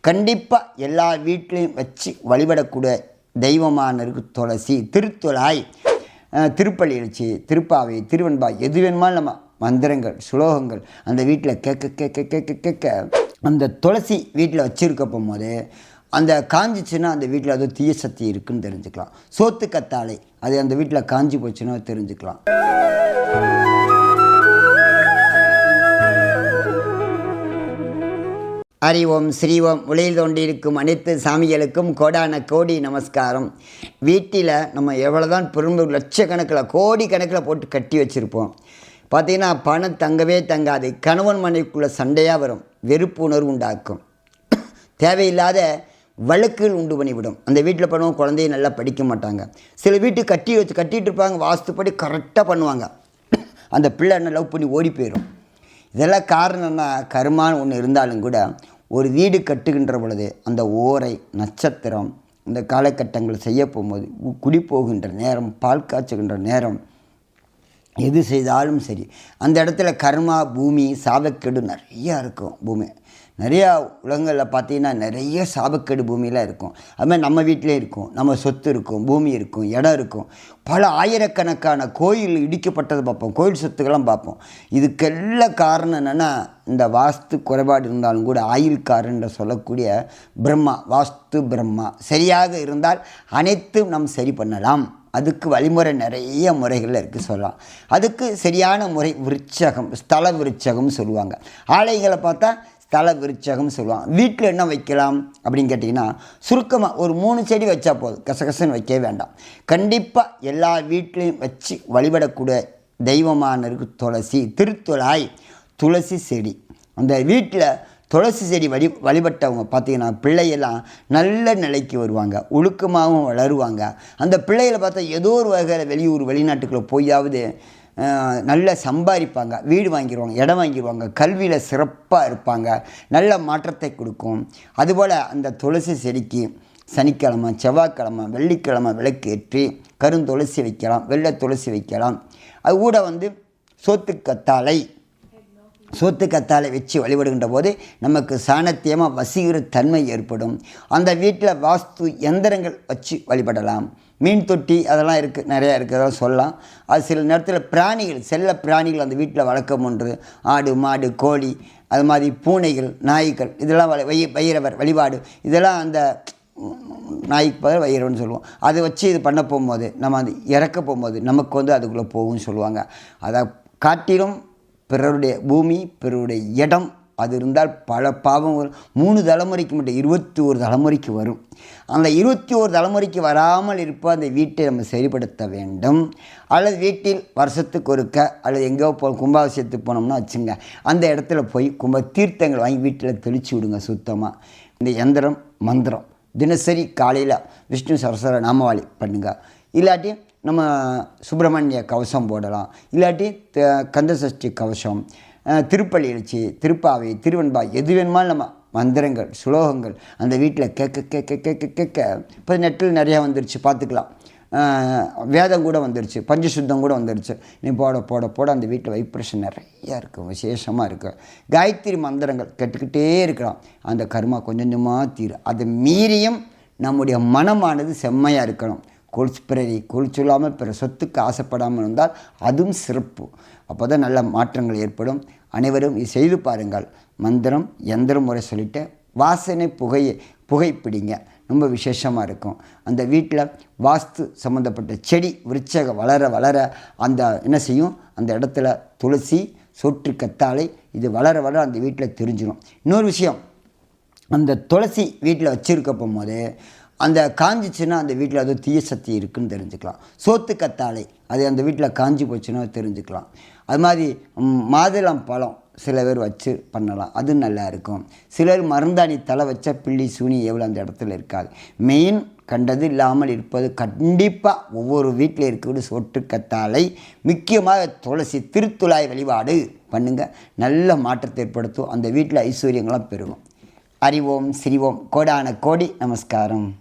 கண்டிப்பாக எல்லா வீட்லேயும் வச்சு வழிபடக்கூடிய தெய்வமானருக்கு துளசி திருத்துழாய் திருப்பள்ளி எழுச்சி திருப்பாவை திருவெண்பா எது வேணுமாலும் நம்ம மந்திரங்கள் சுலோகங்கள் அந்த வீட்டில் கேட்க கேட்க கேட்க கேட்க அந்த துளசி வீட்டில் வச்சுருக்க போகும்போது அந்த காஞ்சிச்சுன்னா அந்த வீட்டில் அது தீய சக்தி இருக்குன்னு தெரிஞ்சுக்கலாம். சோத்து கத்தாழை அது அந்த வீட்டில் காஞ்சி போச்சுன்னா தெரிஞ்சுக்கலாம். அறிவோம் ஓம் உலையில் தோண்டியிருக்கும் அனைத்து சாமிகளுக்கும் கோடான கோடி நமஸ்காரம். வீட்டில் நம்ம எவ்வளோதான் பெரும்பு லட்சக்கணக்கில் கோடி கணக்கில் போட்டு கட்டி வச்சுருப்போம். பார்த்திங்கன்னா பணம் தங்கவே தங்காது. கணவன் மனைவிக்குள்ளே சண்டையாக வரும். வெறுப்பு உணர்வு உண்டாக்கும். தேவையில்லாத வழக்குகள் உண்டு பண்ணிவிடும். அந்த வீட்டில் பண்ணுவோம் குழந்தைய நல்லா படிக்க மாட்டாங்க. சில வீட்டு கட்டி வச்சு கட்டிட்டு இருப்பாங்க வாஸ்துப்படி கரெக்டாக பண்ணுவாங்க. அந்த பிள்ளை என்ன லவ் பண்ணி ஓடி போயிடும் இதெல்லாம் காரணம்னா கருமான்னு ஒன்று இருந்தாலும் கூட ஒரு வீடு கட்டுகின்ற பொழுது அந்த ஓரை நட்சத்திரம் இந்த காலகட்டங்கள் செய்ய போகும்போது குடி போகின்ற நேரம் பால் காய்ச்சுகின்ற நேரம் எது செய்தாலும் சரி. அந்த இடத்துல கர்மா பூமி சாபக்கெடு நிறையா இருக்கும் பூமி. நிறையா உலகங்களில் பார்த்தீங்கன்னா நிறைய சாபக்கேடு பூமியெலாம் இருக்கும். அது மாதிரி நம்ம வீட்டிலே இருக்கும். நம்ம சொத்து இருக்கும் பூமி இருக்கும் இடம் இருக்கும். பல ஆயிரக்கணக்கான கோயில் இடிக்கப்பட்டது பார்ப்போம். கோயில் சொத்துக்கெல்லாம் பார்ப்போம். இதுக்கெல்லாம் காரணம் என்னென்னா இந்த வாஸ்து குறைபாடு இருந்தாலும் கூட ஆயுள்காரன்ற சொல்லக்கூடிய பிரம்மா வாஸ்து பிரம்மா. சரியாக இருந்தால் அனைத்தும் நாம் சரி பண்ணலாம். அதுக்கு வழிமுறை நிறைய முறைகள் இருக்குது சொல்லலாம். அதுக்கு சரியான முறை விருச்சகம் ஸ்தல விருட்சகம்னு சொல்லுவாங்க. ஆலயங்களை பார்த்தா ஸ்தல விருட்சகம்னு சொல்லுவாங்க. வீட்டில் என்ன வைக்கலாம் அப்படின்னு கேட்டிங்கன்னா சுருக்கமாக ஒரு மூணு செடி வச்சா போதும். கசகசன்னு வைக்கவே வேண்டாம். கண்டிப்பாக எல்லா வீட்லேயும் வச்சு வழிபடக்கூடிய தெய்வமானருக்கு துளசி திருத்துழாய் துளசி செடி. அந்த வீட்டில் துளசி செடி வழி வழிபட்டவங்க பார்த்தீங்கன்னா பிள்ளையெல்லாம் நல்ல நிலைக்கு வருவாங்க. ஒழுக்கமாகவும் வளருவாங்க. அந்த பிள்ளைகளை பார்த்தா ஏதோ ஒரு வகையில் வெளியூர் வெளிநாட்டுக்குள்ளே போயாவது நல்லா சம்பாதிப்பாங்க. வீடு வாங்கிடுவாங்க இடம் வாங்கிடுவாங்க கல்வியில் சிறப்பாக இருப்பாங்க. நல்ல மாற்றத்தை கொடுக்கும். அதுபோல் அந்த துளசி செடிக்கு சனிக்கிழமை செவ்வாய்க்கிழமை வெள்ளிக்கிழமை விளக்கு ஏற்றி கருந்துளசி வைக்கலாம் வெள்ளை துளசி வைக்கலாம். அது கூட வந்து சோத்துக்கத்தாழை சோத்து கத்தாழை வச்சு வழிபடுகின்ற போது நமக்கு சாணத்தியமாக வசீகர தன்மை ஏற்படும். அந்த வீட்டில் வாஸ்து எந்திரங்கள் வச்சு வழிபடலாம். மீன் தொட்டி அதெல்லாம் இருக்குது நிறையா இருக்கிறதெல்லாம் சொல்லலாம். அது சில நேரத்தில் பிராணிகள் செல்ல பிராணிகள் அந்த வீட்டில் வளர்க்கம் ஒன்று. ஆடு மாடு கோழி அது மாதிரி பூனைகள் நாய்கள் இதெல்லாம் வள- வை வைரவர் வழிபாடு. இதெல்லாம் அந்த நாய்க்கு பதில் வைரவன் சொல்லுவோம். அதை வச்சு இது பண்ண போகும்போது நம்ம அது இறக்க போகும்போது நமக்கு வந்து அதுக்குள்ளே போகும்னு சொல்லுவாங்க. அதை காட்டிலும் பிறருடைய பூமி பிறருடைய இடம் அது இருந்தால் பல பாவம் வரும். மூணு தலைமுறைக்கு மட்டும் இருபத்தி ஒரு தலைமுறைக்கு வரும். அந்த இருபத்தி ஒரு தலைமுறைக்கு வராமல் இருப்ப அந்த வீட்டை நம்ம சரிப்படுத்த வேண்டும். அல்லது வீட்டில் வருஷத்துக்கு ஒருக்க அல்லது எங்கேயோ போ கும்பாபிஷேகத்துக்கு போனோம்னா வச்சுங்க அந்த இடத்துல போய் கும்ப தீர்த்தங்கள் வாங்கி வீட்டில் தெளிச்சு விடுங்க சுத்தமாக இந்த எந்திரம் மந்திரம். தினசரி காலையில் விஷ்ணு சரஸ்வர நாமவாளி பண்ணுங்கள் இல்லாட்டி நம்ம சுப்பிரமணிய கவசம் போடலாம். இல்லாட்டி த- கந்தசஷ்டி கவசம் திருப்பள்ளி எழுச்சி திருப்பாவை திருவெண்பா எது வேணுமாலும் நம்ம மந்திரங்கள் சுலோகங்கள் அந்த வீட்டில் கேட்க கேட்க கேட்க கேட்க இப்போ நெட்டில் நிறையா வந்துருச்சு பார்த்துக்கலாம். வேதம் கூட வந்துருச்சு பஞ்சசுத்தம் கூட வந்துருச்சு. நீ போட போட போட அந்த வீட்டில் வைப்ரேஷன் நிறையா இருக்கும் விசேஷமாக இருக்கும். காயத்ரி மந்திரங்கள் கெட்டுக்கிட்டே இருக்கலாம். அந்த கர்மா கொஞ்சம் கொஞ்சமாக தீரும். அதை மீறியும் நம்முடைய மனமானது செம்மையாக இருக்கணும். கொலுசு பிறரை கொலுச்சொல்லாமல் பிற சொத்துக்கு ஆசைப்படாமல் இருந்தால் அதுவும் சிறப்பு. அப்போ தான் நல்ல மாற்றங்கள் ஏற்படும். அனைவரும் இது செய்து பாருங்கள். மந்திரம் எந்திர முறை சொல்லிட்டு வாசனை புகையை புகைப்பிடிங்க. ரொம்ப விசேஷமாக இருக்கும். அந்த வீட்டில் வாஸ்து சம்மந்தப்பட்ட செடி விருட்சக வளர வளர அந்த என்ன செய்யும்? அந்த இடத்துல துளசி சொற்று கத்தாழை இது வளர வளர அந்த வீட்டில் தெரிஞ்சிடும் இன்னொரு விஷயம் அந்த துளசி வீட்டில் வச்சுருக்க போகும்போது அந்த காஞ்சிச்சுன்னா அந்த வீட்டில் அது தீய சக்தி இருக்குன்னு தெரிஞ்சுக்கலாம். சோத்து கத்தாழை அது அந்த வீட்டில் காஞ்சி போச்சுன்னா தெரிஞ்சுக்கலாம். அது மாதிரி மாதுளம் பழம் சில பேர் வச்சு பண்ணலாம். அது நல்லா இருக்கும். சிலர் மருந்தாணி தலை வச்ச பிள்ளி சூனி எவ்வளோ அந்த இடத்துல இருக்காது. மெயின் கண்டது இல்லாமல் இருப்பது கண்டிப்பாக ஒவ்வொரு வீட்டில் இருக்கக்கூடிய சொட்டு கத்தாழை முக்கியமாக துளசி திருத்துழாய் வழிபாடு பண்ணுங்கள் நல்ல மாற்றத்தை ஏற்படுத்தும். அந்த வீட்டில் ஐஸ்வர்யங்களாம் பெருகும். அறிவோம் சிரிவோம். கோடான கோடி நமஸ்காரம்.